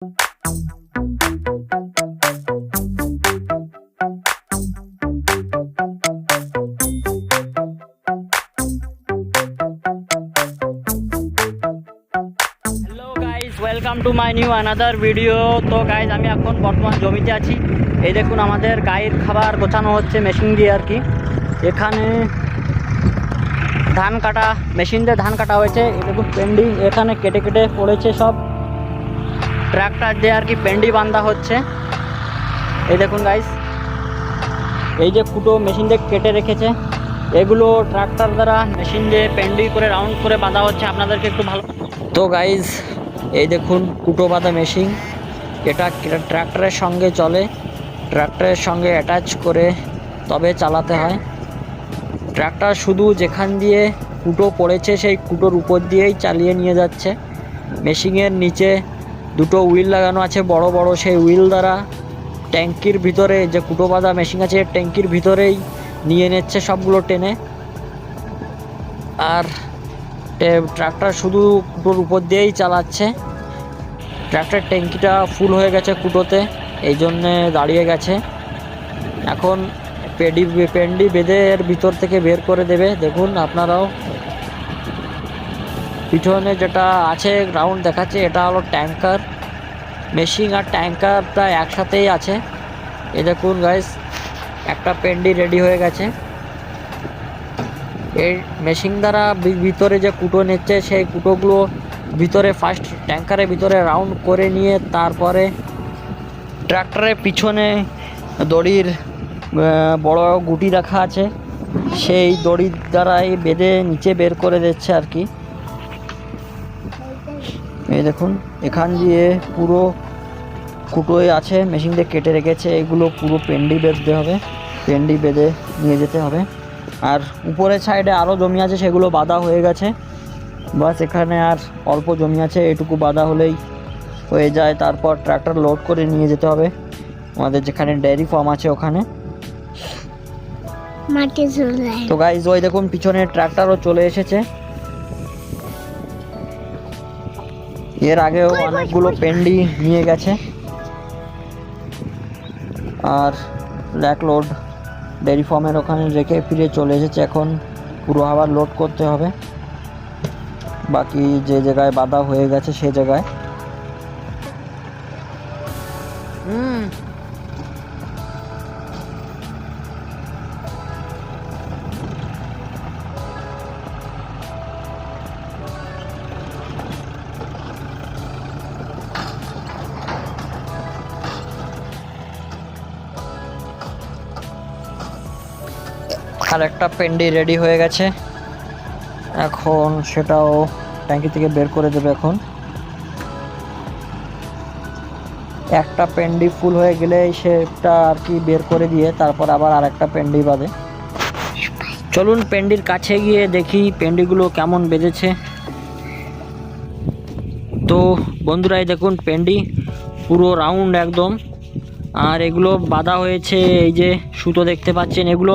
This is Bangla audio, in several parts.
Welcome to my new another video তো গাইস আমি এখন বর্তমান জমিতে আছি। এই দেখুন আমাদের গায়ের খাবার গোছানো হচ্ছে মেশিন দিয়ে আর কি। এখানে ধান কাটা মেশিন দিয়ে ধান কাটা হয়েছে। দেখুন পেন্ডিং এখানে কেটে কেটে পড়েছে সব। ট্র্যাক্টর দিয়ে আর কি পেন্ডি বান্ধা হচ্ছে। এই দেখুন গাইস এই যে কুটো মেশিন দিয়ে কেটে রেখেছে, এগুলো ট্রাক্টর দ্বারা মেশিন দিয়ে পেন্ডি করে রাউন্ড করে বাঁধা হচ্ছে, আপনাদেরকে একটু ভালো তো গাইজ এই দেখুন কুটো বাঁধা মেশিন এটা ট্র্যাক্টরের সঙ্গে চলে ট্র্যাক্টরের সঙ্গে অ্যাটাচ করে তবে চালাতে হয়। ট্র্যাক্টর শুধু যেখান দিয়ে কুটো পড়েছে, সেই কুটোর উপর দিয়েই চালিয়ে নিয়ে যাচ্ছে। মেশিনের নিচে দুটো হুইল লাগানো আছে, বড় বড় সেই হুইল দ্বারা। ট্যাঙ্কির ভিতরে যে কুটো বাঁধা মেশিন আছে, ট্যাঙ্কির ভিতরেই নিয়ে নিচ্ছে সবগুলো টেনে। আর ট্রাক্টর শুধু কুটোর উপর দিয়েই চালাচ্ছে। ট্রাক্টর ট্যাঙ্কিটা ফুল হয়ে গেছে কুটোতে, এই জন্যে দাঁড়িয়ে গেছে। এখন পেডি, পেন্ডি বেঁধে এর ভিতর থেকে বের করে দেবে। দেখুন, আপনারাও পিছনে যেটা আছে রাউন্ড দেখাচ্ছে, এটা হলো ট্যাঙ্কার মেশিন আর ট্যাঙ্কারটা একসাথেই আছে। এই দেখুন গাইস একটা পেন্ডি রেডি হয়ে গেছে। এই মেশিন দ্বারা ভিতরে যে কুটো নিচ্ছে, সেই কুটোগুলো ভিতরে ফার্স্ট ট্যাঙ্কারের ভিতরে রাউন্ড করে নিয়ে তারপরে ট্রাক্টরের পিছনে দড়ির বড় গুটি রাখা আছে। সেই দড়ির দ্বারাই বেঁধে নিচে বের করে দিচ্ছে আর কি। এই দেখুন এখান দিয়ে পুরো কুটোয় আছে মেশিন দিয়ে কেটে রেখেছে এগুলো পুরো পেন্ডি বেঁধতে হবে পেন্ডি বেঁধে নিয়ে যেতে হবে। আর উপরের সাইডে আরও জমি আছে সেগুলো বাঁধা হয়ে গেছে। বাস এখানে আর অল্প জমি আছে এটুকু বাঁধা হলেই হয়ে যায়। তারপর ট্রাক্টর লোড করে নিয়ে যেতে হবে। আমাদের যেখানে ডেয়ারি ফার্ম আছে ওখানে। তো গাইজ ওই দেখুন পিছনে ট্রাক্টরও চলে এসেছে। এর আগেও অনেকগুলো পেন্ডি নিয়ে গেছে। আর ল্যাক লোড ডেরি ফার্মের ওখানে রেখে ফিরে চলে এসেছে। এখন পুরো আবার লোড করতে হবে। বাকি যে জায়গায় বাধা হয়ে গেছে সে জায়গায়। হুম। আর একটা পেন্ডি রেডি হয়ে গেছে। এখন সেটাও ট্যাঙ্কি থেকে বের করে দেবে এখন। একটা পেন্ডি ফুল হয়ে গেলে সেটা আর কি বের করে দিয়ে তারপর আবার আরেকটা পেন্ডি বাঁধে। চলুন পেন্ডির কাছে গিয়ে দেখি পেন্ডিগুলো কেমন বেঁধেছে। তো বন্ধুরাই দেখুন পেন্ডি, পুরো রাউন্ড একদম। আর এগুলো বাঁধা হয়েছে, এই যে সুতো দেখতে পাচ্ছেন, এগুলো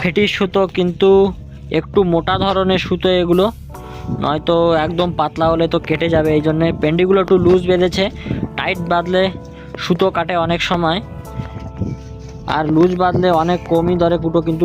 ফেটির সুতো, কিন্তু একটু মোটা ধরনের সুতো এগুলো। নয়তো একদম পাতলা হলে তো কেটে যাবে, এই জন্যে পেন্ডিগুলো একটু লুজ বেঁধেছে। টাইট বাঁধলে সুতো কাটে অনেক সময়। আর লুজ বাঁধলে অনেক কমই দরে কুটো, কিন্তু